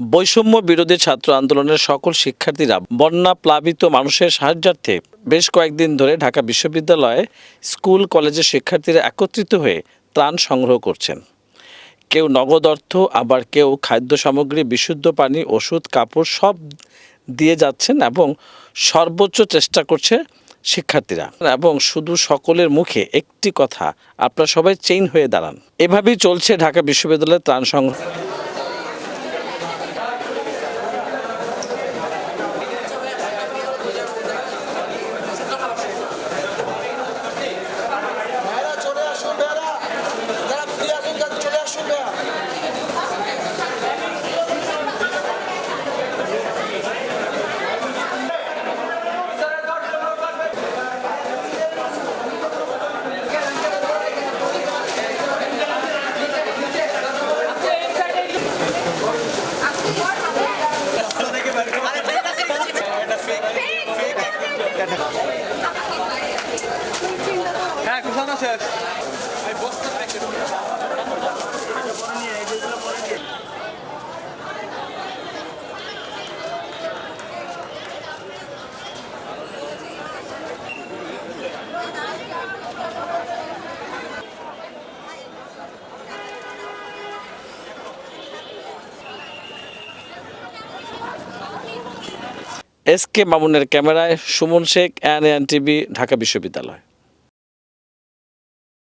বৈষম্য বিরোধী ছাত্র আন্দোলনের সকল শিক্ষার্থীরা বন্যা প্লাবিত মানুষের সাহায্যার্থে বেশ কয়েকদিন ধরে ঢাকা বিশ্ববিদ্যালয়ে স্কুল, কলেজের শিক্ষার্থীরা একত্রিত হয়ে ত্রাণ সংগ্রহ করছেন। কেউ নগদ অর্থ, আবার কেউ খাদ্য সামগ্রী, বিশুদ্ধ পানি, ওষুধ, কাপড় সব দিয়ে যাচ্ছেন এবং সর্বোচ্চ চেষ্টা করছে শিক্ষার্থীরা। এবং শুধু সকলের মুখে একটি কথা, আপনারা সবাই চেইন হয়ে দাঁড়ান। এভাবেই চলছে ঢাকা বিশ্ববিদ্যালয়ের ত্রাণ সংগ্রহ। Ja, ik moet naar S K মামুনের ক্যামেরায় Suman Sheikh N N TV Dhaka বিশ্ববিদ্যালয়।